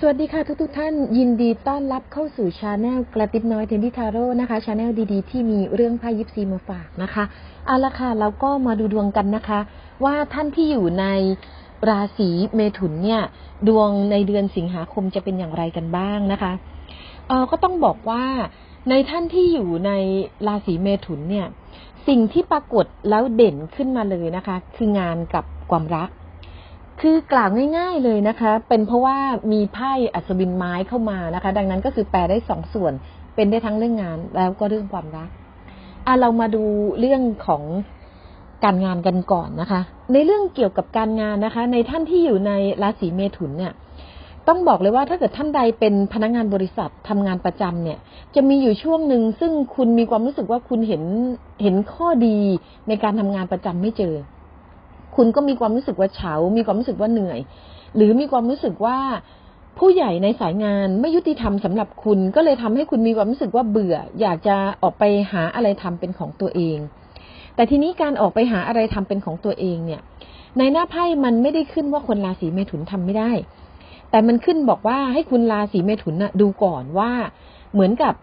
สวัสดีค่ะทุกทุกๆท่านยินดีต้อนรับเข้าสู่ชาแนลกระติบน้อยเทนดิทาโร่นะคะชาแนลดีๆ ที่มีเรื่องไพ่ยิปซีมาฝากนะคะเอาละค่ะเราก็มาดูดวงกันนะคะ ว่าท่านที่อยู่ในราศีเมถุนเนี่ย ดวงในเดือนสิงหาคมจะเป็นอย่างไรกันบ้างนะคะเออก็ต้องบอกว่าในท่านที่อยู่ในราศีเมถุนเนี่ย สิ่งที่ปรากฏแล้วเด่นขึ้นมาเลยนะคะ คืองานกับความรัก คือกล่าวง่าย ๆเลยนะคะ เป็นเพราะว่ามีไพ่อัศวินไม้เข้ามานะคะ ดังนั้นก็คือแปลได้สองส่วน เป็นได้ทั้งเรื่องงานแล้วก็เรื่องความรักอะเรามาดูเรื่องของการงานกันก่อนนะคะ ในเรื่องเกี่ยวกับการงานนะคะ ในท่านที่อยู่ในราศีเมถุนเนี่ย ต้องบอกเลยว่าถ้าเกิดท่านใดเป็นพนักงานบริษัททำงานประจำเนี่ย จะมีอยู่ช่วงหนึ่งซึ่งคุณมีความรู้สึกว่าคุณเห็นเห็นข้อดีในการทำงานประจำไม่เจอ คุณก็มีความรู้สึกว่าเฉา มีความรู้สึกว่าเหนื่อย หรือมีความรู้สึกว่าผู้ใหญ่ในสายงานไม่ยุติธรรมสำหรับคุณ ก็เลยทำให้คุณมีความรู้สึกว่าเบื่อ อยากจะออกไปหาอะไรทำเป็นของตัวเอง แต่ทีนี้การออกไปหาอะไรทำเป็นของตัวเองเนี่ย ในหน้าไพ่มันไม่ได้ขึ้นว่าคนราศีเมถุนทำไม่ได้ แต่มันขึ้นบอกว่าให้คุณราศีเมถุนน่ะดูก่อนว่าเหมือนกับ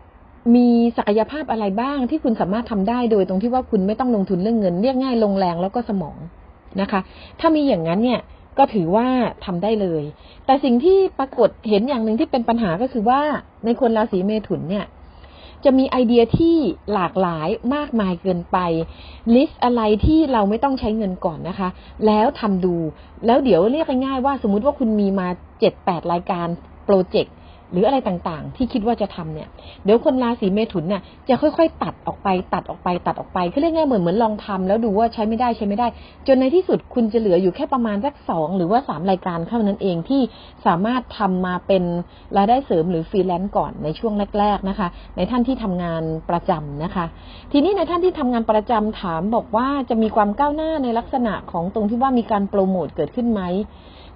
มีศักยภาพอะไรบ้างที่คุณสามารถทำได้โดยตรงที่ว่าคุณไม่ต้องลงทุนเรื่องเงิน เรียกง่ายลงแรงแล้วก็สมอง นะคะ ถ้ามีอย่างนั้นเนี่ยก็ถือว่าทำได้เลย แต่สิ่งที่ปรากฏเห็นอย่างหนึ่งที่เป็นปัญหาก็คือว่าในคนราศีเมถุนเนี่ยจะมีไอเดียที่หลากหลายมากมายเกินไป ลิสต์อะไรที่เราไม่ต้องใช้เงินก่อนนะคะ แล้วทำดู แล้วเดี๋ยวเรียกง่ายๆว่าสมมุติว่าคุณมีมาเจ็ดแปดรายการโปรเจกต์ หรืออะไรต่างๆ ที่คิดว่าจะทำเนี่ย เดี๋ยวคนราศีเมถุนเนี่ยจะค่อยๆ ตัดออกไป ตัดออกไป ตัดออกไปคือเรียกง่ายเหมือนเหมือนลองทำแล้วดูว่าใช้ไม่ได้ใช้ไม่ได้ จนในที่สุดคุณจะเหลืออยู่แค่ประมาณสักสองหรือว่าสามรายการเท่านั้นเองที่สามารถทำมาเป็นรายได้เสริมหรือฟรีแลนซ์ก่อนในช่วงแรก ๆนะคะ ในท่านที่ทำงานประจำนะคะ ทีนี้ในท่านที่ทำงานประจำถามบอกว่าจะมีความก้าวหน้าในลักษณะของตรงที่ว่ามีการโปรโมทเกิดขึ้นไหม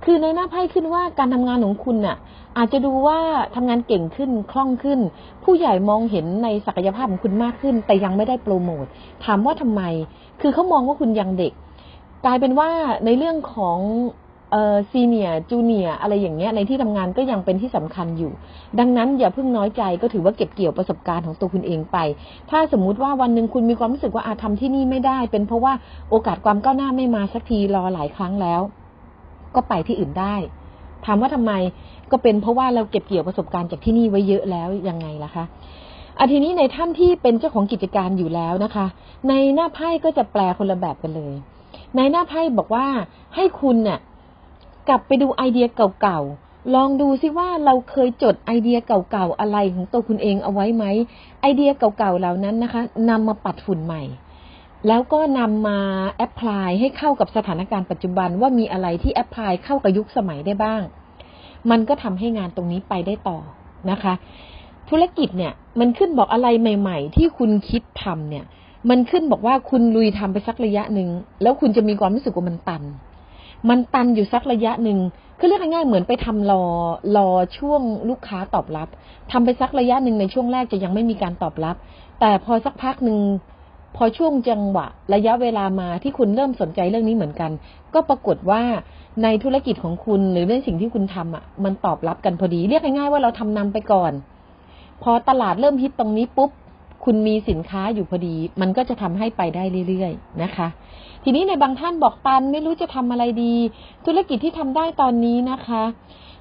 คือในหน้าไพ่ขึ้นว่าการทำงานของคุณน่ะ อาจจะดูว่าทำงานเก่งขึ้นคล่องขึ้น ผู้ใหญ่มองเห็นในศักยภาพของคุณมากขึ้น แต่ยังไม่ได้โปรโมทถามว่าทำไม คือเขามองว่าคุณยังเด็ก กลายเป็นว่าในเรื่องของเอ่อซีเนียจูเนียอะไรอย่างเงี้ยในที่ทำงานก็ยังเป็นที่สำคัญอยู่ ดังนั้นอย่าเพิ่งน้อยใจก็ถือว่าเก็บเกี่ยวประสบการณ์ของตัวคุณเองไป ถ้าสมมุติว่าวันหนึ่งคุณมีความรู้สึกว่าอาทำที่นี่ไม่ได้ เป็นเพราะว่าโอกาสความก้าวหน้าไม่มาสักทีรอหลายครั้งแล้ว ก็ไปที่อื่นได้ ถามว่าทำไมก็เป็นเพราะว่าเราเก็บเกี่ยวประสบการณ์จากที่นี่ไว้เยอะแล้วยังไงล่ะคะอาทีนี้ในท่านที่เป็นเจ้าของกิจการอยู่แล้วนะคะ ในหน้าไพ่ก็จะแปลคนละแบบกันเลย ในหน้าไพ่บอกว่าให้คุณเนี่ยกลับไปดูไอเดียเก่าๆ ลองดูซิว่าเราเคยจดไอเดียเก่าๆอะไรของตัวคุณเองเอาไว้ไหม ไอเดียเก่าๆเหล่านั้นนะคะนำมาปัดฝุ่นใหม่ แล้วก็นำมาแอพพลายให้เข้ากับสถานการณ์ปัจจุบันว่ามีอะไรที่แอพพลายเข้ากับยุคสมัยได้บ้าง มันก็ทำให้งานตรงนี้ไปได้ต่อนะคะ ธุรกิจเนี่ย มันขึ้นบอกอะไรใหม่ ๆ ที่คุณคิดทำเนี่ย มันขึ้นบอกว่าคุณลุยทำไปสักระยะหนึ่งแล้วคุณจะมีความรู้สึกว่ามันตัน มันตันอยู่สักระยะหนึ่งคือเรียกง่ายๆเหมือนไปทำรอรอช่วงลูกค้าตอบรับทำไปสักระยะหนึ่งในช่วงแรกจะยังไม่มีการตอบรับ แต่พอสักพักหนึ่ง พอช่วงจังหวะ ระยะเวลามาที่คุณเริ่มสนใจเรื่องนี้เหมือนกัน ก็ปรากฏว่าในธุรกิจของคุณหรือในสิ่งที่คุณทำอะ มันตอบรับกันพอดีเรียกง่ายๆว่าเราทำนำไปก่อน พอตลาดเริ่มฮิตตรงนี้ปุ๊บคุณมีสินค้าอยู่พอดี มันก็จะทำให้ไปได้เรื่อยๆนะคะ ทีนี้ในบางท่านบอกตันไม่รู้จะทำอะไรดี ธุรกิจที่ทำได้ตอนนี้นะคะ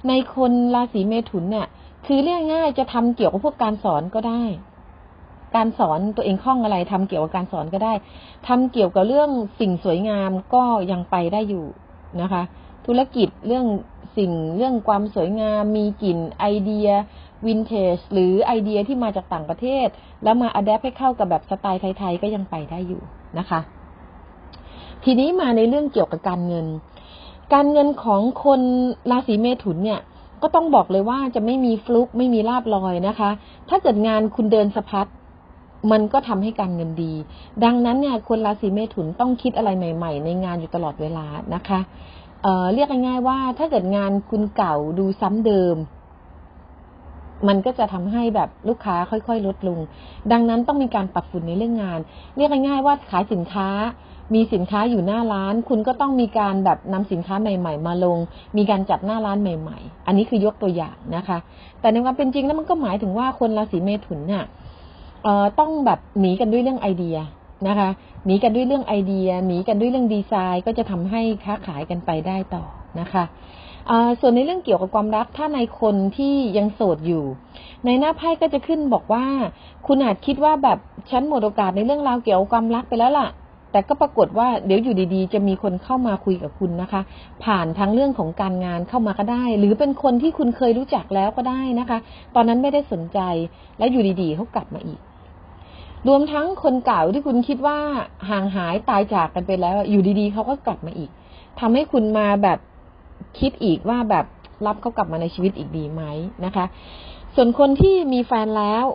ในคนราศีเมถุนเนี่ย คือเรียกง่ายจะทำเกี่ยวกับพวกการสอนก็ได้ การสอนตัวเองคล่องอะไรทำเกี่ยวกับการสอนก็ได้ทำเกี่ยวกับเรื่องสิ่งสวยงามก็ยังไปได้อยู่นะคะ ธุรกิจเรื่องสิ่งเรื่องความสวยงาม มีกลิ่นไอเดียวินเทจหรือไอเดียที่มาจากต่างประเทศ แล้วมาอัดแอปให้เข้ากับแบบสไตล์ไทยๆก็ยังไปได้อยู่นะคะ ทีนี้มาในเรื่องเกี่ยวกับการเงิน การเงินของคนราศีเมถุนเนี่ยก็ต้องบอกเลยว่าจะไม่มีฟลุกไม่มีลาบลอยนะคะ ถ้าเกิดงานคุณเดินสะพัด มันก็ทำให้การเงินดี ดังนั้นเนี่ยคนราศีเมถุนต้องคิดอะไรใหม่ ๆ ในงานอยู่ตลอดเวลานะคะเเรียกง่ายๆว่าถ้าเกิดงานคุณเก่าดูซ้ำเดิม มันก็จะทำให้แบบลูกค้าค่อยๆ ลดลง ดังนั้นต้องมีการปรับฝุ่นในเรื่องงาน เรียกง่ายๆว่าขายสินค้ามีสินค้าอยู่หน้าร้าน คุณก็ต้องมีการแบบนำสินค้าใหม่ ๆ มาลง มีการจัดหน้าร้านใหม่ ๆ อันนี้คือยกตัวอย่างนะคะ แต่ในความเป็นจริงแล้วมันก็หมายถึงว่าคนราศีเมถุนเนี่ย ต้องแบบหนีกันด้วยเรื่องไอเดียนะคะหนีกันด้วยเรื่องไอเดียหนีกันด้วยเรื่องดีไซน์ ก็จะทำให้ค้าขายกันไปได้ต่อนะคะอ่าส่วนในเรื่องเกี่ยวกับความรักถ้าในคนที่ยังโสดอยู่ ในหน้าไพ่ก็จะขึ้นบอกว่า คุณอาจคิดว่าแบบฉันหมดโอกาสในเรื่องราวเกี่ยวกับความรักไปแล้วล่ะ แต่ก็ปรากฏว่าเดี๋ยวอยู่ดีๆ จะมีคนเข้ามาคุยกับคุณนะคะ ผ่านทั้งเรื่องของการงานเข้ามาก็ได้ หรือเป็นคนที่คุณเคยรู้จักแล้วก็ได้นะคะ ตอนนั้นไม่ได้สนใจและอยู่ดีๆเขากลับมาอีก รวมทั้งคนเก่าที่คุณคิดว่าห่างหายตายจากกันไปแล้ว อยู่ดีๆเขาก็กลับมาอีกทำให้คุณมาแบบคิดอีกว่าแบบรับเขากลับมาในชีวิตอีกดีไหมนะคะ ส่วนคนที่มีแฟนแล้ว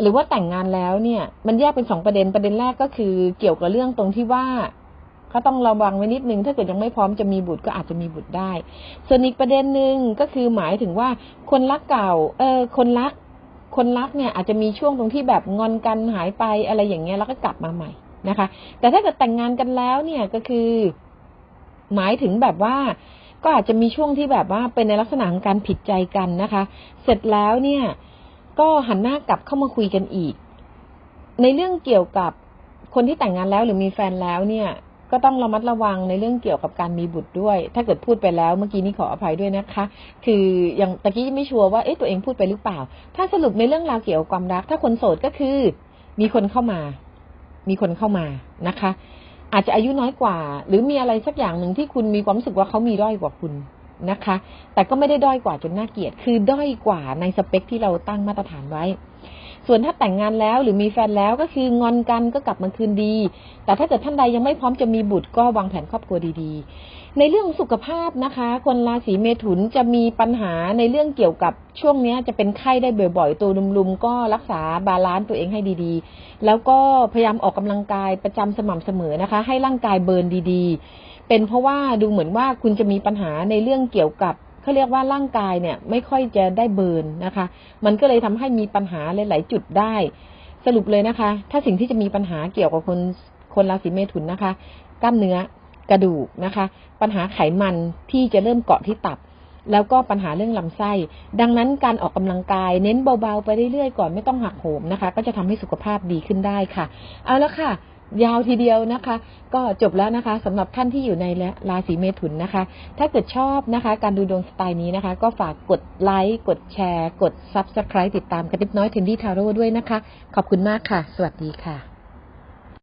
หรือว่าแต่งงานแล้วเนี่ย มันแยกเป็นสองประเด็นประเด็นแรกก็คือเกี่ยวกับเรื่องตรงที่ว่าเขาต้องระวังไว้นิดนึง ถ้าเกิดยังไม่พร้อมจะมีบุตรก็อาจจะมีบุตรได้ ส่วนอีกประเด็นหนึ่งก็คือหมายถึงว่าคนรักเก่า เออ คนรัก คนรักเนี่ย อาจจะมีช่วงตรงที่แบบงอนกันหายไปอะไรอย่างเงี้ยแล้วก็กลับมาใหม่นะคะ แต่ถ้าเกิดแต่งงานกันแล้วเนี่ยก็คือ หมายถึงแบบว่า ก็อาจจะมีช่วงที่แบบว่าเป็นในลักษณะของการผิดใจกันนะคะ เสร็จแล้วเนี่ย ก็หันหน้ากลับเข้ามาคุยกันอีก ในเรื่องเกี่ยวกับคนที่แต่งงานแล้วหรือมีแฟนแล้วเนี่ย ก็ต้องระมัดระวังในเรื่องเกี่ยวกับการมีบุตรด้วย ถ้าเกิดพูดไปแล้วเมื่อกี้นี้ขออภัยด้วยนะคะ คืออยังตะกี้ไม่ชัวร์ว่าเอ๊ะตัวเองพูดไปหรือเปล่า ถ้าสรุปในเรื่องราวเกี่ยวกับความรัก ถ้าคนโสดก็คือ มีคนเข้ามา มีคนเข้ามานะคะ อาจจะอายุน้อยกว่า หรือมีอะไรสักอย่างหนึ่งที่คุณมีความรู้สึกว่าเขามีด้อยกว่าคุณ นะคะ แต่ก็ไม่ได้ด้อยกว่าจนน่าเกลียด คือด้อยกว่าในสเปคที่เราตั้งมาตรฐานไว้ ส่วนถ้าแต่งงานแล้วหรือมีแฟนแล้วก็คืองอนกันก็กลับมาคืนดี แต่ถ้าเกิดท่านใดยังไม่พร้อมจะมีบุตรก็วางแผนครอบครัวดีๆ ในเรื่องสุขภาพนะคะ คนราศีเมถุนจะมีปัญหาในเรื่องเกี่ยวกับช่วงนี้จะเป็นไข้ได้บ่อยๆ ตัวลุมๆ ก็รักษาบาลานซ์ตัวเองให้ดีๆ แล้วก็พยายามออกกำลังกายประจำสม่ำเสมอนะคะ ให้ร่างกายเบิร์นดีๆ เป็นเพราะว่าดูเหมือนว่าคุณจะมีปัญหาในเรื่องเกี่ยวกับ เขาเรียกว่าร่างกายเนี่ยไม่ค่อยจะได้เบิร์นนะคะ มันก็เลยทำให้มีปัญหาหลาย ๆ จุดได้ สรุปเลยนะคะ ถ้าสิ่งที่จะมีปัญหาเกี่ยวกับคนคนราศีเมถุนนะคะ กล้ามเนื้อกระดูกนะคะ ปัญหาไขมันที่จะเริ่มเกาะที่ตับ แล้วก็ปัญหาเรื่องลำไส้ ดังนั้นการออกกำลังกายเน้นเบา ๆ ไปเรื่อย ๆ ก่อนไม่ต้องหักโหมนะคะ ก็จะทำให้สุขภาพดีขึ้นได้ค่ะ เอาละค่ะ ยาวทีเดียวนะคะ ก็จบแล้วนะคะสำหรับท่านที่อยู่ในราศีเมถุนนะคะ ถ้าเกิดชอบนะคะ การดูดวงสไตล์นี้นะคะ ก็ฝากกดไลค์กดแชร์ กด Subscribe ติดตามกระติบน้อยเทนดี้ทาโร่ด้วยนะคะ ขอบคุณมากค่ะ สวัสดีค่ะ